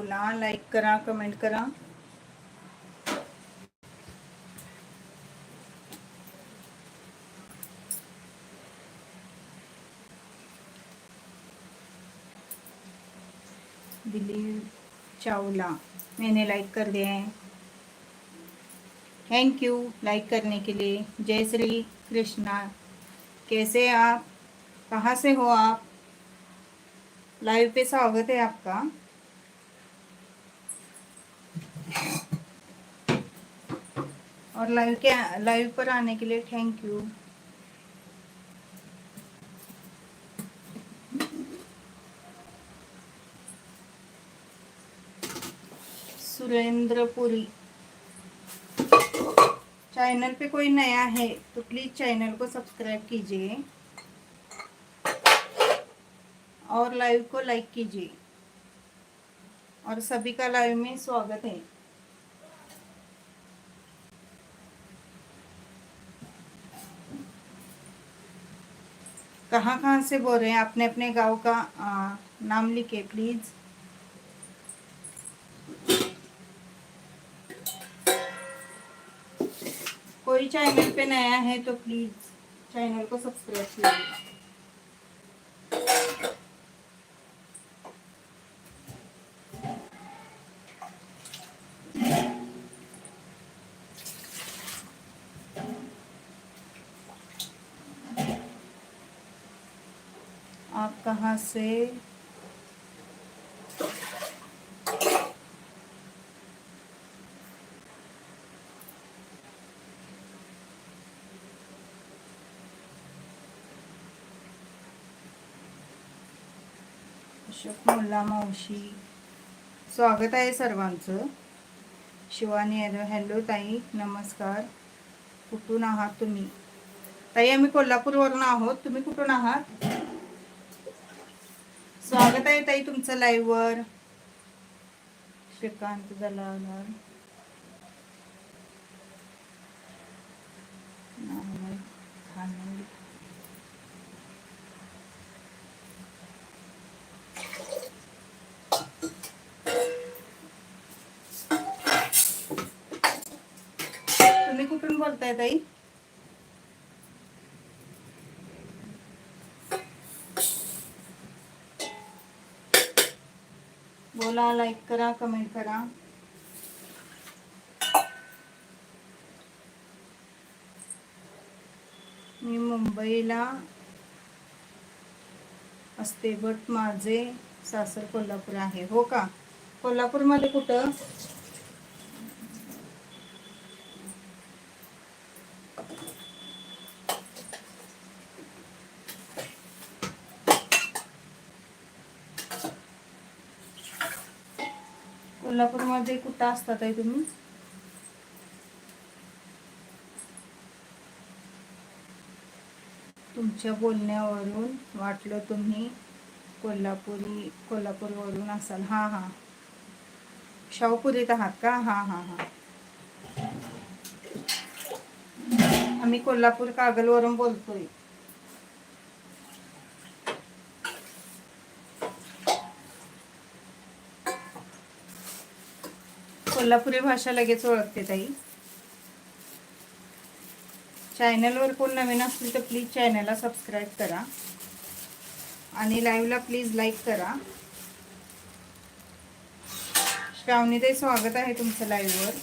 बोला लाईक करा कमेंट करा। दिलीप चावला, मैंने लाइक कर दिया है। थैंक यू लाइक करने के लिए। जय श्री कृष्णा। कैसे आप? कहाँ से हो आप? लाइव पे स्वागत है आपका। और लाइव के लाइव पर आने के लिए थैंक यू सुरेंद्रपुरी. चैनल पे कोई नया है तो प्लीज़ चैनल को सब्सक्राइब कीजिए. और लाइव को लाइक कीजिए. और सभी का लाइव में स्वागत है. कहाँ कहाँ से बोल रहे हैं? अपने अपने गाँव का आ, नाम लिखे प्लीज़ कोई चैनल पे नया है तो प्लीज़ चैनल को सब्सक्राइब कीजिए। कहाँ से? अशोक मुल्ला मावशी. स्वागत आहे सर्वांचं. शिवानी हॅलो हॅलो ताई नमस्कार. कुठून आहात तुम्ही? ताई आम्ही कोल्हापूरवरून आहोत. तुम्ही कुठून आहात? स्वागत आहे ताई तुमचं लाईव्ह वर. श्रीकांत दलाल तुम्ही कुठून बोलताय ताई? व्हिडिओला लाईक करा कमेंट करा. मी मुंबईला असते बट माझे सासर कोल्हापूर आहे. हो का? कोल्हापूरमध्ये कुठं? कोल्हापूरमध्ये कुठं असतात आहे तुम्ही? तुमच्या बोलण्यावरून वाटलं तुम्ही कोल्हापुरी कोल्हापूरवरून असाल. हां हां. शाहूपुरीत आहात का? हां हां हां. आम्ही कोल्हापूर कागलवरून बोलतोय. कोल्हापुरी भाषा लगेच ओळखते ताई. चॅनलवर कोण नवीन असतील तर प्लीज चॅनलला सबस्क्राईब करा. आणि लाईव्हला प्लीज लाईक करा. श्रावणीताई स्वागत आहे तुमचं लाईव्हवर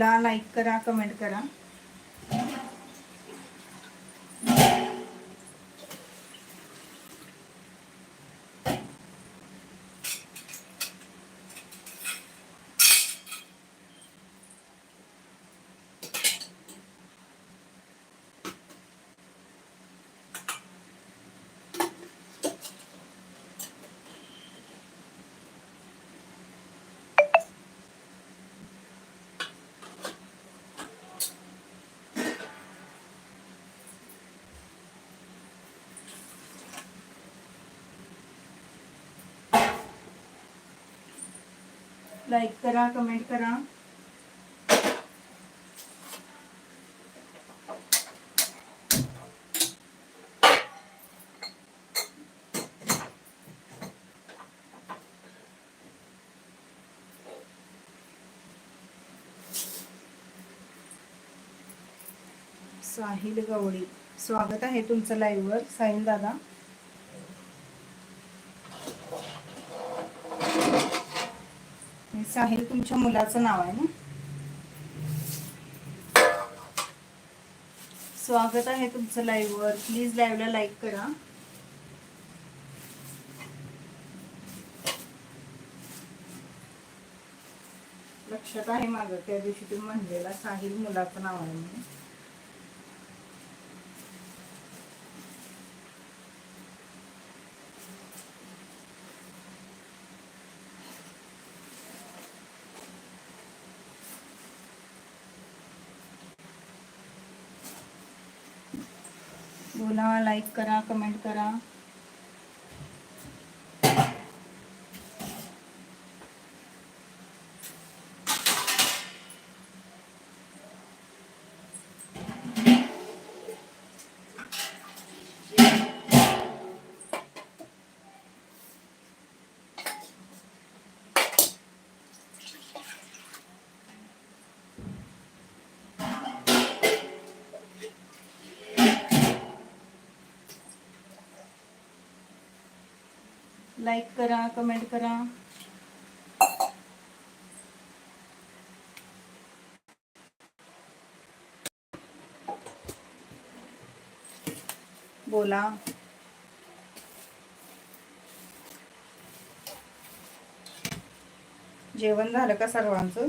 बोला लाईक करा कमेंट करा. लाईक करा कमेंट करा. साहिल गवळी. स्वागत आहे तुमचं लाईव्हवर साहिल दादा. साहिल तुमच्या मुलाचं नाव आहे ना? स्वागत आहे तुमचं लाईव्हवर प्लीज लाईव्हला लाईक करा. लक्षात आहे माझं. त्या दिवशी तुम्ही म्हणलेला साहिल मुलाचं नाव आहे म्हणून लाईक करा कमेंट करा. लाईक करा कमेंट करा. बोला. जेवण झालं का सर्वांचं?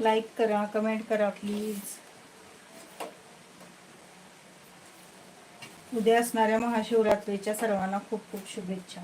लाईक करा कमेंट करा प्लीज उद्या असणाऱ्या महाशिवरात्रीच्या सर्वांना खूप खूप शुभेच्छा.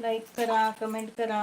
लाईक करा कमेंट करा.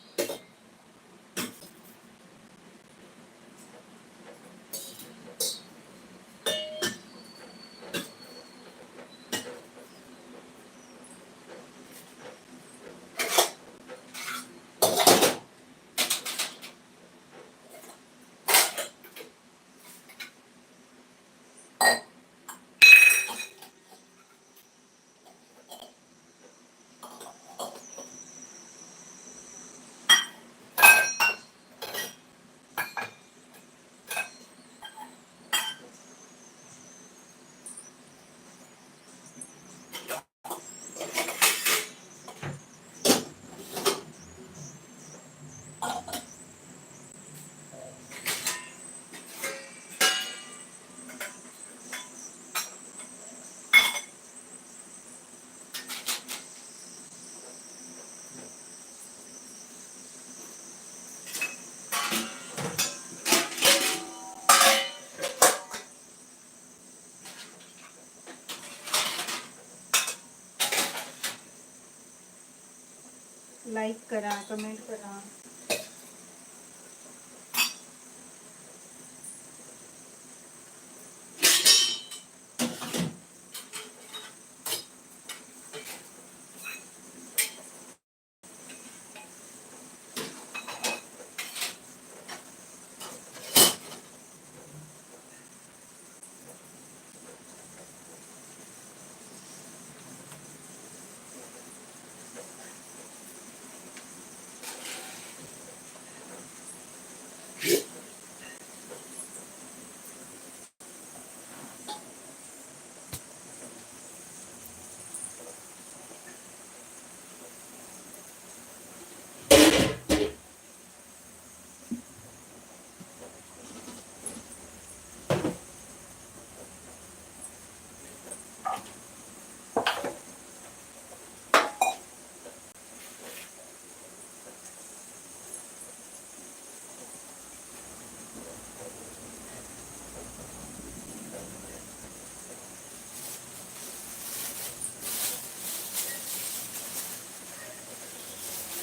लाईक करा कमेंट करा.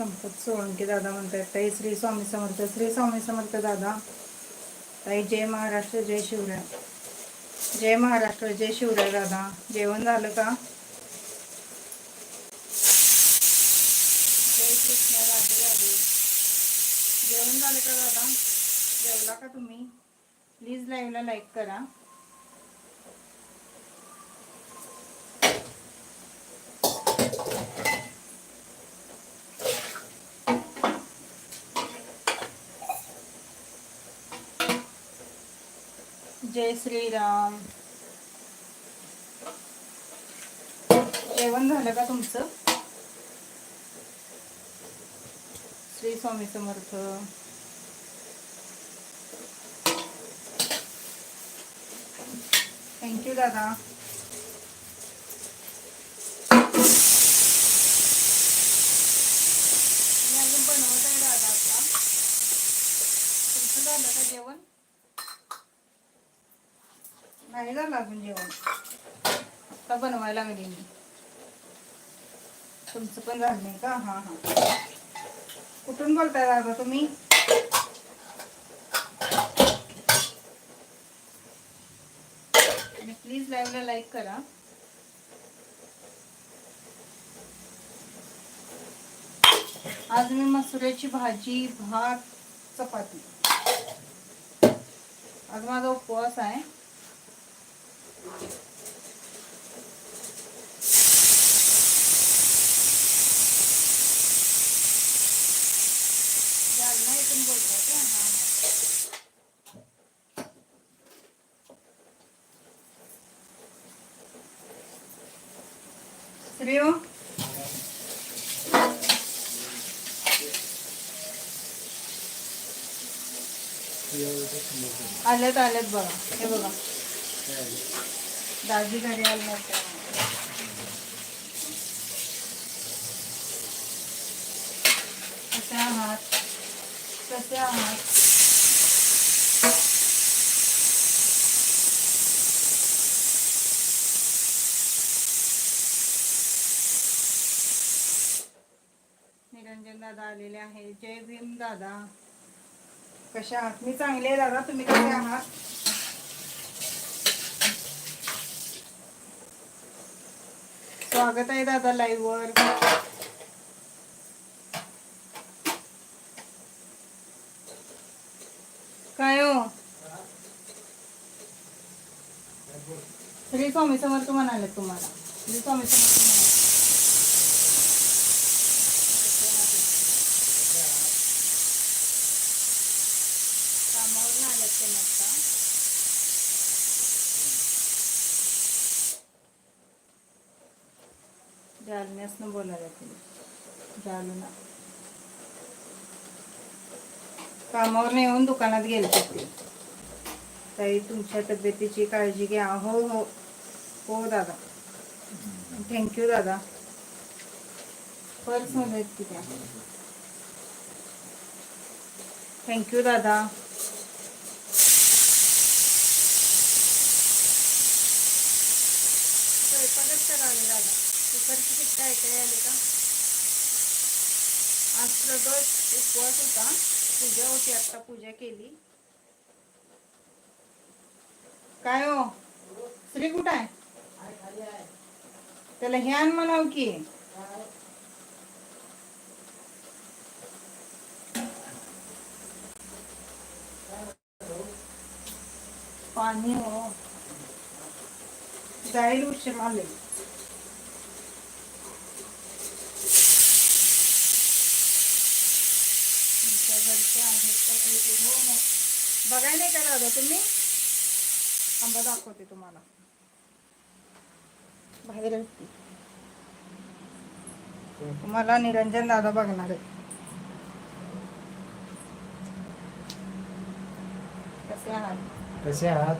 संपत सोळंके दादा म्हणतात ताई श्री स्वामी समर्थ श्री स्वामी समर्थ दादा ताई जय महाराष्ट्र जय शिवराय. जय महाराष्ट्र जय शिवराय दादा. जेवण झालं का? जय श्रीराम. जेवण झालं का तुमचं? श्री स्वामी समर्थ. थँक्यू दादा. झालं अजून जेवण. बनवायला लागली मी? तुमचं पण झालं नाही का? हां हां. कुठून बोलताय दादा तुम्ही? प्लीज लाईव्हला लाईक करा. आज मी मसुऱ्याची भाजी भात चपाती. आज माझा उपवास आहे जालना इथून बोलताय का हां हां श्रेयो? आलेत आलेत बघा. हे बघा. दाजी घरी आली नव्हते कसे आहात? कसे आहात? निरंजन दादा आलेले आहे जय भीम दादा. कशा आहात? मी चांगले दादा. तुम्ही कसे आहात? स्वागत आहे दादा लाईव्ह वर. काय हो? श्री स्वामी समर्थ म्हणाले तुम्हाला. श्री स्वामी समर्थ म्हणाले कामावर आल्यात ते आता जालन्यासनं बोलायला तुम्ही जालना. कामावर येऊन दुकानात गेले ते ताई तुमच्या तब्येतीची काळजी घ्या. हो हो. हो दादा. थँक्यू दादा. पर्समध्ये आहेत थँक्यू दादा. शिट्टी ऐकायला आली का आज प्रदोष उपवास होता पूजा होती आता पूजा केली काय हो श्री कुठं आहे त्याला हे आण म्हणाव की पाणी हो जाईल उशीर आले बघाय नाही का दादा तुम्ही? आंबा दाखवते तुम्हाला. बाहेर. तुम्हाला निरंजन दादा बघणार आहे. कसे आहात? कसे आहात?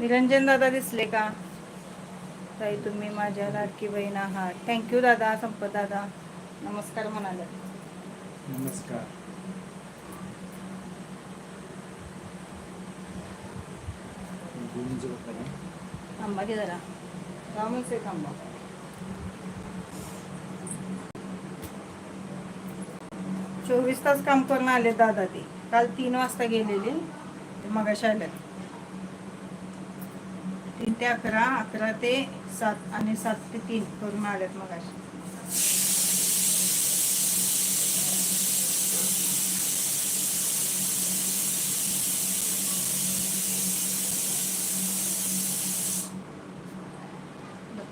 निरंजन दादा दिसले का? ताई तुम्ही माझ्या लाडकी बहीण आहात. थँक्यू दादा संपत दादा. नमस्कार म्हणाले. नमस्कार. आंबा घे जरा. रामच एक आंबा चोवीस तास काम करून आले दादा ते. काल तीन वाजता गेलेले ते मगाशी आले तीन ते अकरा? अकरा ते सात आणि सात ते तीन करून आलेत मगाशी.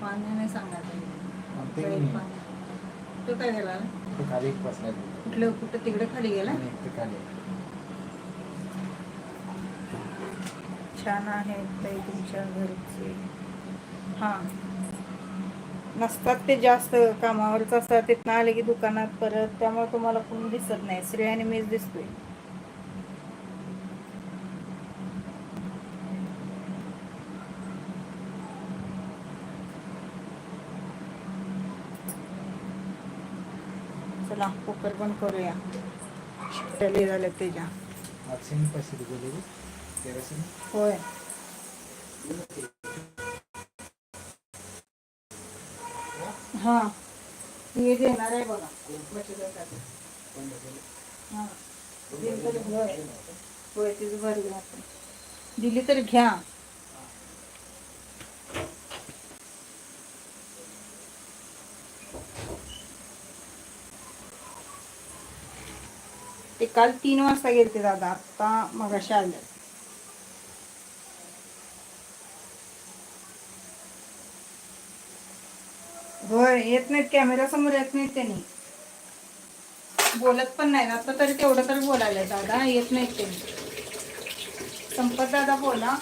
पाण्याने सांगा ते नाही. तो काय गेला. कुठलं कुठं तिकडे खाली गेला आणि एक ते खाली. छान आहेत ताई तुमच्या घरचे. हां. नसतात ते जास्त कामावरच असतात तिथनं आले की दुकानात परत त्यामुळे तुम्हाला कोण दिसत नाही. श्रेय आणि मीच दिसतोय. चला कुकर पण करूया. झाल्या त्याच्या. केरोसिन होय हा हे देणार आहे बघा हा. दिली तर होय होय तिचं घ्या आपण. दिली तर घ्या ते काल तीन वाजता गेलते दादा आता मगाशी आले होय येत नाहीत कॅमेरा समोर येत नाहीत त्यांनी. बोलत पण नाही आता तरी तेवढं तरी बोलायला दादा येत नाहीत त्यांनी. संपत दादा बोला.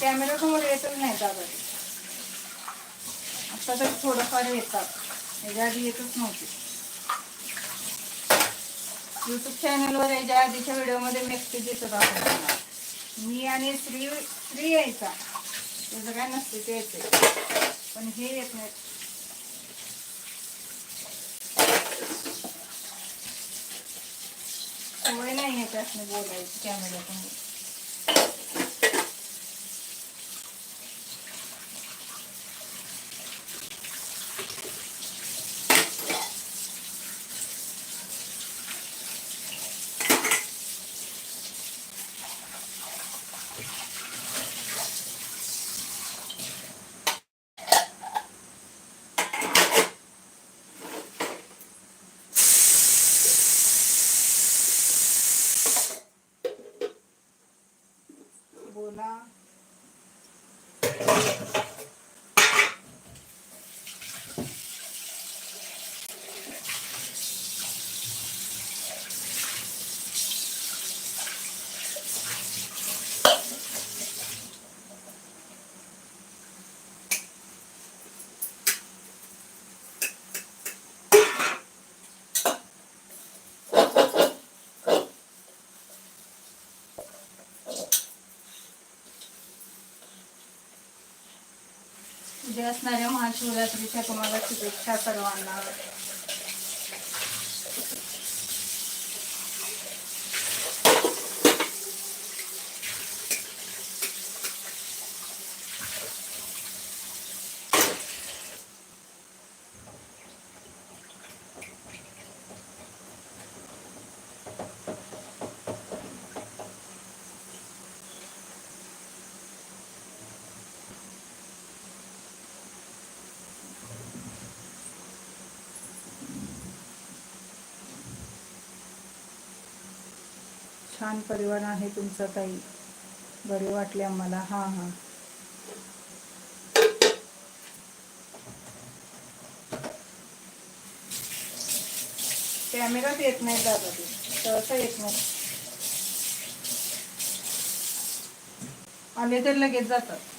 कॅमेरा समोर येतच नाही दादा. आता तरी थोडंफार येतात. याच्या आधी येतच नव्हते. युट्यूब चॅनलवर याच्या आधीच्या व्हिडिओमध्ये मेसेज येतो दिसत मी आणि श्री श्री यायचा. त्याचं काय नसते ते येते पण हे येत नाही सवय नाही आहे त्यातनं बोलायची. कॅमेऱ्यातून समोर बोला असणाऱ्या महाशिवरात्रीच्या तुम्हाला शुभेच्छा सर्वांना. छान परिवार आहे तुमचा ताई. बरे वाटले आम्हाला. हां हां. कॅमेरात येत नाही दादा ते. सहसा येत नाही. आले तर लगेच जातात.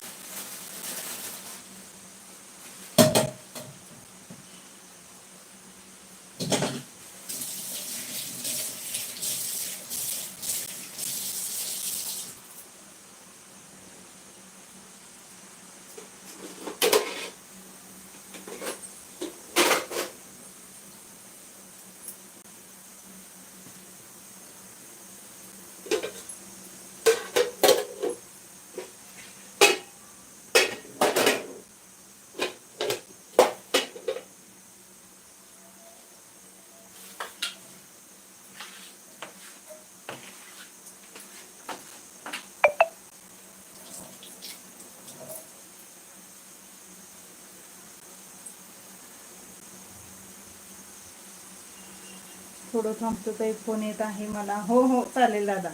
थोडं थांबतो ताई फोन येत आहे मला. हो हो चालेल दादा.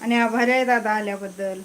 आणि आभारी आहे दादा आल्याबद्दल.